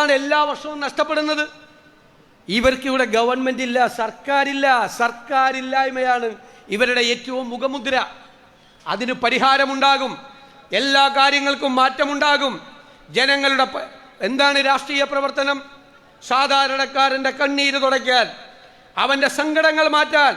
ആണ് എല്ലാ വർഷവും നഷ്ടപ്പെടുന്നത്. ഇവർക്ക് ഇവിടെ ഗവൺമെന്റ് ഇല്ല സർക്കാരില്ല. സർക്കാരില്ലായ്മയാണ് ഇവരുടെ ഏറ്റവും മുഖമുദ്ര. അതിന് പരിഹാരമുണ്ടാകും. എല്ലാ കാര്യങ്ങൾക്കും മാറ്റമുണ്ടാകും. ജനങ്ങളുടെ എന്താണ് രാഷ്ട്രീയ പ്രവർത്തനം? സാധാരണക്കാരന്റെ കണ്ണീര് തുടയ്ക്കാൻ അവന്റെ സങ്കടങ്ങൾ മാറ്റാൻ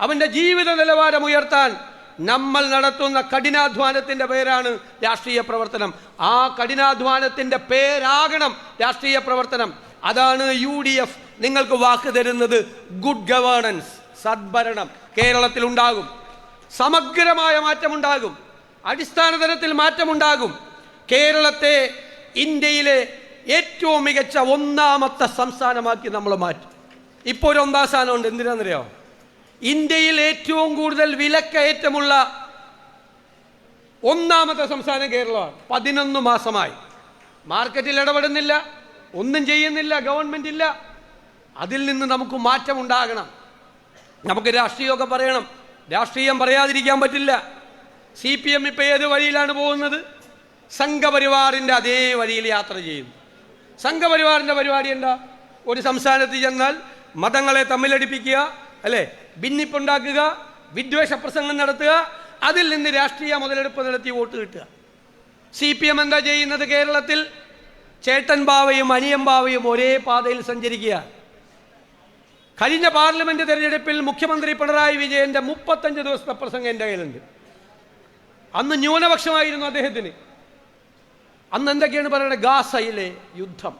അവന്റെ ജീവിത നിലവാരം ഉയർത്താൻ നമ്മൾ നടത്തുന്ന കഠിനാധ്വാനത്തിന്റെ പേരാണ് രാഷ്ട്രീയ പ്രവർത്തനം. ആ കഠിനാധ്വാനത്തിന്റെ പേരാകണം രാഷ്ട്രീയ പ്രവർത്തനം. അതാണ് യു ഡി എഫ് നിങ്ങൾക്ക് വാക്ക് തരുന്നത് ഗുഡ് ഗവേണൻസ് സദ്ഭരണം. കേരളത്തിൽ ഉണ്ടാകും സമഗ്രമായ മാറ്റമുണ്ടാകും. അടിസ്ഥാന തലത്തിൽ മാറ്റമുണ്ടാകും. കേരളത്തെ ഇന്ത്യയിലെ ഏറ്റവും മികച്ച ഒന്നാമത്തെ സംസ്ഥാനമാക്കി നമ്മൾ മാറ്റും. ഇപ്പോൾ ഒരു ഒന്നാം സ്ഥാനമുണ്ട്. എന്തിനാണെന്നറിയോ ഇന്ത്യയിൽ ഏറ്റവും കൂടുതൽ വിലക്കയറ്റമുള്ള ഒന്നാമത്തെ സംസ്ഥാനം കേരളമാണ്. പതിനൊന്ന് മാസമായി. മാർക്കറ്റിൽ ഇടപെടുന്നില്ല ഒന്നും ചെയ്യുന്നില്ല ഗവൺമെന്റ് ഇല്ല. അതിൽ നിന്ന് നമുക്ക് മാറ്റമുണ്ടാകണം. നമുക്ക് രാഷ്ട്രീയമൊക്കെ പറയണം. രാഷ്ട്രീയം പറയാതിരിക്കാൻ പറ്റില്ല. സി പി എം ഇപ്പം ഏത് വഴിയിലാണ് പോകുന്നത്? സംഘപരിവാറിന്റെ അതേ വഴിയിൽ യാത്ര ചെയ്യുന്നു സംഘപരിവാറിന്റെ പരിപാടി എന്താ? ഒരു സംസ്ഥാനത്ത് ചെന്നാൽ മതങ്ങളെ തമ്മിലടിപ്പിക്കുക അല്ലേ? ഭിന്നിപ്പുണ്ടാക്കുക വിദ്വേഷ പ്രസംഗം നടത്തുക അതിൽ നിന്ന് രാഷ്ട്രീയ മുതലെടുപ്പ് നടത്തി വോട്ട് കിട്ടുക. സി പി എം എന്താ ചെയ്യുന്നത് കേരളത്തിൽ? ചേട്ടൻ ബാവയും അനിയം ബാവയും ഒരേ പാതയിൽ സഞ്ചരിക്കുക. കഴിഞ്ഞ പാർലമെന്റ് തെരഞ്ഞെടുപ്പിൽ മുഖ്യമന്ത്രി പിണറായി വിജയന്റെ മുപ്പത്തഞ്ച് ദിവസത്തെ പ്രസംഗം എന്റെ കയ്യിലുണ്ട്. അന്ന് ന്യൂനപക്ഷമായിരുന്നു അദ്ദേഹത്തിന്. അന്ന് എന്തൊക്കെയാണ് പറയുന്നത് ഗാസയിലെ യുദ്ധം.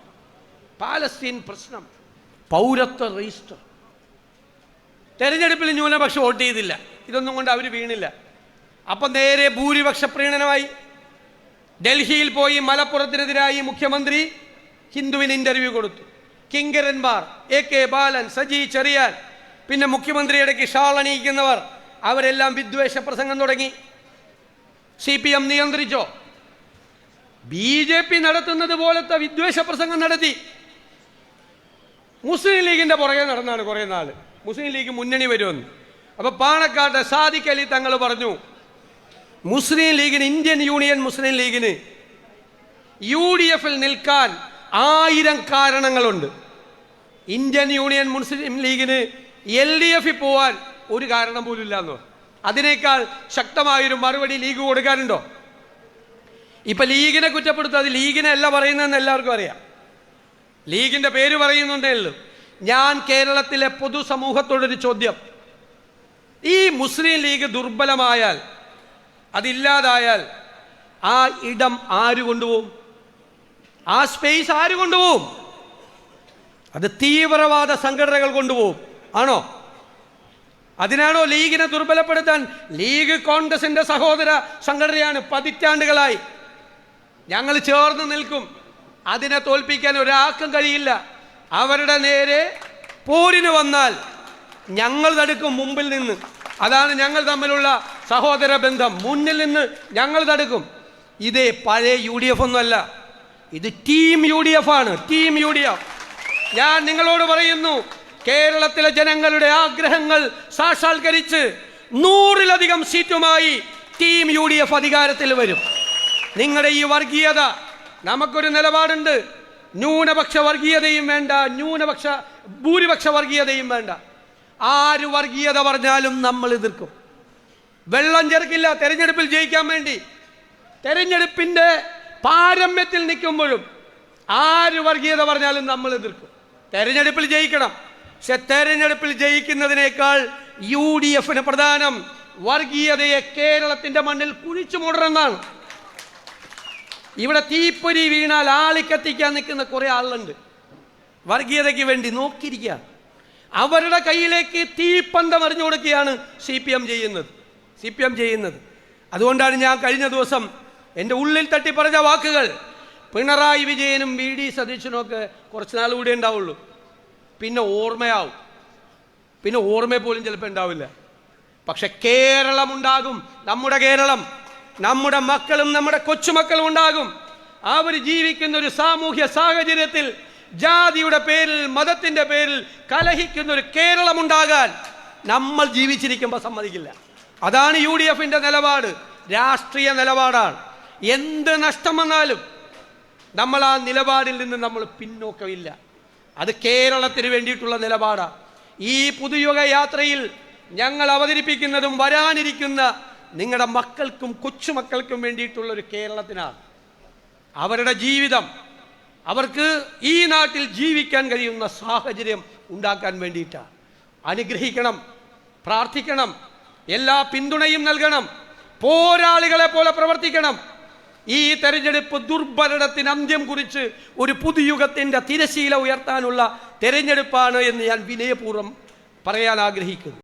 പാലസ്തീൻ പ്രശ്നം. പൗരത്വ രജിസ്റ്റർ തെരഞ്ഞെടുപ്പിൽ ന്യൂനപക്ഷം വോട്ട് ചെയ്തില്ല. ഇതൊന്നും കൊണ്ട് അവർ വീണില്ല. അപ്പം നേരെ ഭൂരിപക്ഷ പ്രീണനമായി. ഡൽഹിയിൽ പോയി മലപ്പുറത്തിനെതിരായി മുഖ്യമന്ത്രി ഹിന്ദുവിന് ഇന്റർവ്യൂ കൊടുത്തു. കിങ്കരന്മാർ എ കെ ബാലൻ സജി ചെറിയാൻ പിന്നെ മുഖ്യമന്ത്രി ഇടയ്ക്ക് ഷാളണിയിക്കുന്നവർ അവരെല്ലാം വിദ്വേഷ പ്രസംഗം തുടങ്ങി. സി പി എം നിയന്ത്രിച്ചോ? ബി ജെ പി നടത്തുന്നത് പോലത്തെ വിദ്വേഷ പ്രസംഗം നടത്തി. മുസ്ലിം ലീഗിന്റെ പുറകെ നടന്നാണ് കുറേ നാൾ. മുസ്ലിം ലീഗ് മുന്നണി വരുമെന്ന്. അപ്പൊ പാണക്കാട്ട് സാദിഖ് അലി തങ്ങൾ പറഞ്ഞു മുസ്ലിം ലീഗിന് ഇന്ത്യൻ യൂണിയൻ മുസ്ലിം ലീഗിന് യു ഡി എഫിൽ നിൽക്കാൻ ആയിരം കാരണങ്ങളുണ്ട്. ഇന്ത്യൻ യൂണിയൻ മുസ്ലിം ലീഗിന് എൽ ഡി എഫിൽ പോവാൻ ഒരു കാരണം പോലും ഇല്ല എന്നോ അതിനേക്കാൾ ശക്തമായൊരു മറുപടി ലീഗ് കൊടുക്കാനുണ്ടോ? ഇപ്പൊ ലീഗിനെ കുറ്റപ്പെടുത്താതെ ലീഗിനെ അല്ല പറയുന്നതെന്ന് എല്ലാവർക്കും അറിയാം. ലീഗിന്റെ പേര് പറയുന്നുണ്ടേ ഉള്ളൂ. ഞാൻ കേരളത്തിലെ പൊതുസമൂഹത്തോടൊരു ചോദ്യം. ഈ മുസ്ലിം ലീഗ് ദുർബലമായാൽ അതില്ലാതായാൽ ആ ഇടം ആര് കൊണ്ടുപോകും? ആ സ്പേസ് ആര് കൊണ്ടുപോകും? അത് തീവ്രവാദ സംഘടനകൾ കൊണ്ടുപോകും. ആണോ? അതിനാണോ ലീഗിനെ ദുർബലപ്പെടുത്താൻ? ലീഗ് കോൺഗ്രസിന്റെ സഹോദര സംഘടനയാണ് പതിറ്റാണ്ടുകളായി. ഞങ്ങൾ ചേർന്ന് നിൽക്കും. അതിനെ തോൽപ്പിക്കാൻ ഒരാൾക്കും കഴിയില്ല. അവരുടെ നേരെ പോരിന് വന്നാൽ ഞങ്ങൾ തടുക്കും മുമ്പിൽ നിന്ന്. അതാണ് ഞങ്ങൾ തമ്മിലുള്ള സഹോദര ബന്ധം. മുന്നിൽ നിന്ന് ഞങ്ങൾ തടുക്കും. ഇതേ പഴയ യു ഡി എഫ് ഒന്നുമല്ല. ഇത് ടീം യു ഡി എഫ് ആണ്. Team U D F. ഞാൻ നിങ്ങളോട് പറയുന്നു കേരളത്തിലെ ജനങ്ങളുടെ ആഗ്രഹങ്ങൾ സാക്ഷാത്കരിച്ച് നൂറിലധികം സീറ്റുമായി ടീം യു ഡി എഫ് അധികാരത്തിൽ വരും. നിങ്ങളുടെ ഈ വർഗീയത നമുക്കൊരു നിലപാടുണ്ട്. ന്യൂനപക്ഷ വർഗീയതയും വേണ്ട ന്യൂനപക്ഷ ഭൂരിപക്ഷ വർഗീയതയും വേണ്ട. ആര് വർഗീയത പറഞ്ഞാലും നമ്മൾ എതിർക്കും. വെള്ളം ചെറുക്കില്ല തെരഞ്ഞെടുപ്പിൽ ജയിക്കാൻ വേണ്ടി. തെരഞ്ഞെടുപ്പിന്റെ പാരമ്യത്തിൽ നിൽക്കുമ്പോഴും ആര് വർഗീയത പറഞ്ഞാലും നമ്മൾ എതിർക്കും. തെരഞ്ഞെടുപ്പിൽ ജയിക്കണം. പക്ഷെ തെരഞ്ഞെടുപ്പിൽ ജയിക്കുന്നതിനേക്കാൾ യു ഡി എഫിന് പ്രധാനം വർഗീയതയെ കേരളത്തിന്റെ മണ്ണിൽ കുഴിച്ചു മൂടണമെന്നാണ് ഇവിടെ തീപ്പൊരി വീണാൽ ആളിക്കത്തിക്കാൻ നിൽക്കുന്ന കുറെ ആളുണ്ട് വർഗീയതയ്ക്ക് വേണ്ടി നോക്കിയിരിക്കുക അവരുടെ കയ്യിലേക്ക് തീപ്പന്തം അറിഞ്ഞു കൊടുക്കുകയാണ് സി പി എം ചെയ്യുന്നത്. സി പി എം ചെയ്യുന്നത്. അതുകൊണ്ടാണ് ഞാൻ കഴിഞ്ഞ ദിവസം എന്റെ ഉള്ളിൽ തട്ടി പറഞ്ഞ വാക്കുകൾ. പിണറായി വിജയനും വി ഡി സതീശനും ഒക്കെ കുറച്ച് നാൾ കൂടെ ഉണ്ടാവുള്ളൂ. പിന്നെ ഓർമ്മയാവും. പിന്നെ ഓർമ്മ പോലും ചിലപ്പോൾ ഉണ്ടാവില്ല. പക്ഷെ കേരളം ഉണ്ടാകും നമ്മുടെ കേരളം. നമ്മുടെ മക്കളും നമ്മുടെ കൊച്ചുമക്കളും ഉണ്ടാകും. അവർ ജീവിക്കുന്ന ഒരു സാമൂഹ്യ സാഹചര്യത്തിൽ ജാതിയുടെ പേരിൽ മതത്തിന്റെ പേരിൽ കലഹിക്കുന്ന ഒരു കേരളം ഉണ്ടാകാൻ നമ്മൾ ജീവിച്ചിരിക്കുമ്പോൾ സമ്മതിക്കില്ല. അതാണ് യു ഡി എഫിന്റെ നിലപാട്. രാഷ്ട്രീയ നിലപാടാണ്. എന്ത് നഷ്ടം വന്നാലും നമ്മൾ ആ നിലപാടിൽ നിന്ന് നമ്മൾ പിന്നോക്കമില്ല. അത് കേരളത്തിന് വേണ്ടിയിട്ടുള്ള നിലപാടാണ് ഈ പുതുയുഗ യാത്രയിൽ ഞങ്ങൾ അവതരിപ്പിക്കുന്നതും വരാനിരിക്കുന്ന നിങ്ങളുടെ മക്കൾക്കും കൊച്ചുമക്കൾക്കും വേണ്ടിയിട്ടുള്ള ഒരു കേരളത്തിനാണ്. അവരുടെ ജീവിതം അവർക്ക് ഈ നാട്ടിൽ ജീവിക്കാൻ കഴിയുന്ന സാഹചര്യം ഉണ്ടാക്കാൻ വേണ്ടിയിട്ടാണ്. അനുഗ്രഹിക്കണം പ്രാർത്ഥിക്കണം എല്ലാ പിന്തുണയും നൽകണം പോരാളികളെ പോലെ പ്രവർത്തിക്കണം. ഈ തെരഞ്ഞെടുപ്പ് ദുർഭരണത്തിന് അന്ത്യം കുറിച്ച് ഒരു പുതുയുഗത്തിന്റെ തിരശീല ഉയർത്താനുള്ള തെരഞ്ഞെടുപ്പാണ് എന്ന് ഞാൻ വിനയപൂർവം പറയാൻ ആഗ്രഹിക്കുന്നു